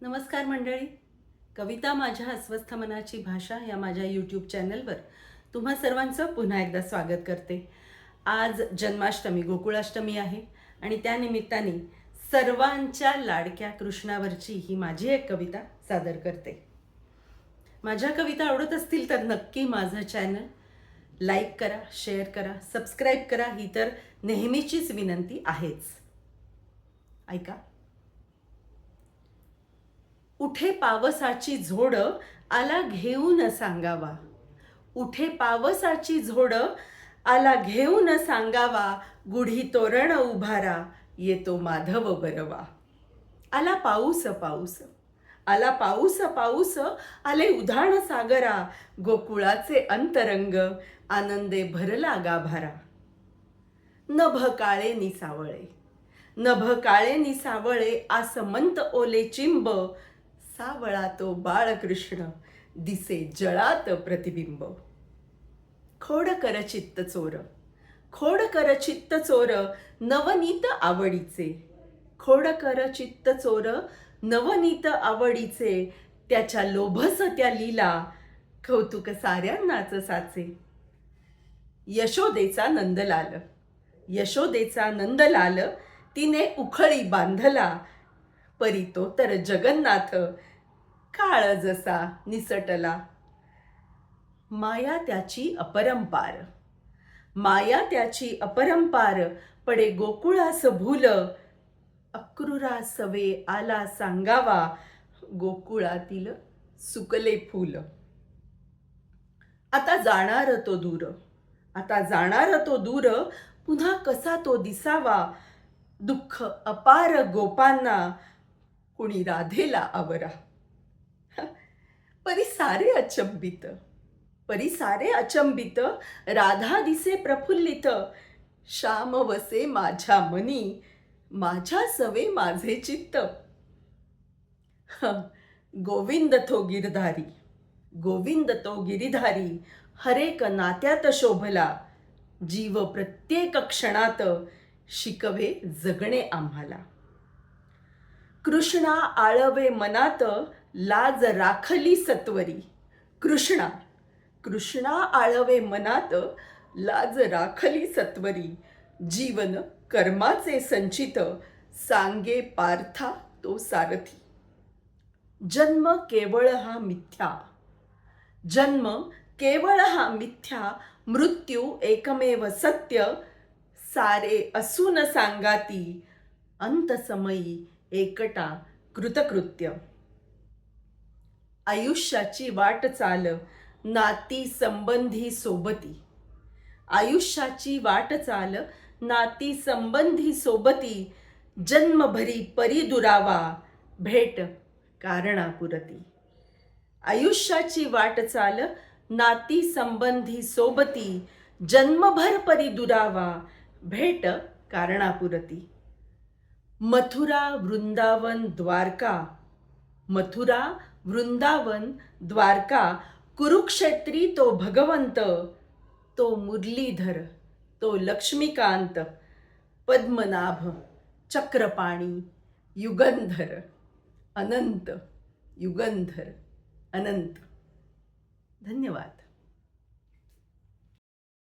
नमस्कार मंडळी. कविता माझ्या अस्वस्थ मनाची भाषा या माझ्या यूट्यूब चॅनलवर तुम्हा सर्वांचं पुन्हा एकदा स्वागत करते. आज जन्माष्टमी गोकुळाष्टमी आहे आणि त्यानिमित्ताने सर्वांच्या लाडक्या कृष्णावरची ही माझी एक कविता सादर करते. माझ्या कविता आवडत असतील तर नक्की माझं चॅनल लाईक करा शेअर करा सबस्क्राईब करा ही तर नेहमीचीच विनंती आहेच. ऐका. उठे पावसाची झोड आला घेऊन सांगावा. उठे पावसाची झोड आला घेऊन सांगावा. गुढी तोरण उभारा येतो माधव बरवा. आला पाऊस पाऊस. आला पाऊस पाऊस. आले उधाण सागरा गोकुळाचे अंतरंग आनंदे भरला गाभारा. नभ काळे निसावळे. नभ काळे निसावळे आसमंत ओले चिंब सावळा तो बाळकृष्ण दिसे जळात प्रतिबिंब. खोड कर चित्त चोर खोड कर चित्त चोर नवनीत आवडीचे. खोड कर चित्त चोर नवनीत आवडीचे. त्याच्या लोभस त्या लीला कौतुक साऱ्यांनाच साचे. यशोदेचा नंदलाल यशोदेचा नंदलाल तिने उखळी बांधला. परी तो तर जगन्नाथ काळ जसा निसटला. माया त्याची अपरंपार. माया त्याची अपरंपार. पडे गोकुळास भूल. अक्रूरा सवे आला सांगावा. गोकुळातील सुकले फूल. आता जाणार तो दूर. आता जाणार तो दूर. पुन्हा कसा तो दिसावा. दुःख अपार गोपांना. कुणी राधेला आवरा. परी सारे अचंबित. परी सारे अचंबित. राधा दिसे प्रफुल्लित. श्याम वसे माझ्या मनी. माझ्या सवे माझे चित्त. गोविंद तो गिरधारी. गोविंद तो गिरिधारी. हरेक नात्यात शोभला. जीव प्रत्येक क्षणात शिकवे जगणे आम्हाला. कृष्णा आळवे मनात लाज राखली सत्वरी. कृष्णा. कृष्णा आळवे मनात लाज राखली सत्वरी. जीवन कर्माचे संचित सांगे पार्था तो सारथी. जन्म केवळ हा मिथ्या. जन्म केवळ हा मिथ्या मृत्यू एकमेव सत्य सारे असून सांगाती अंतसमयी एकटा कृतकृत्य. आयुष्याची वाट चाल नाती संबंधी सोबती. आयुष्याची वाट चाल नाती संबंधी सोबती. जन्मभरी परी दुरावा भेट कारणापुरती. आयुष्याची वाट चाल नाती संबंधी सोबती. जन्मभर परी दुरावा भेट कारणापुरती. मथुरा वृंदावन द्वारका. मथुरा वृंदावन द्वारका कुरुक्षेत्री तो भगवंत तो मुरलीधर तो लक्ष्मीकांत पद्मनाभ चक्रपाणी युगंधर अनंत युगंधर अनंत. धन्यवाद.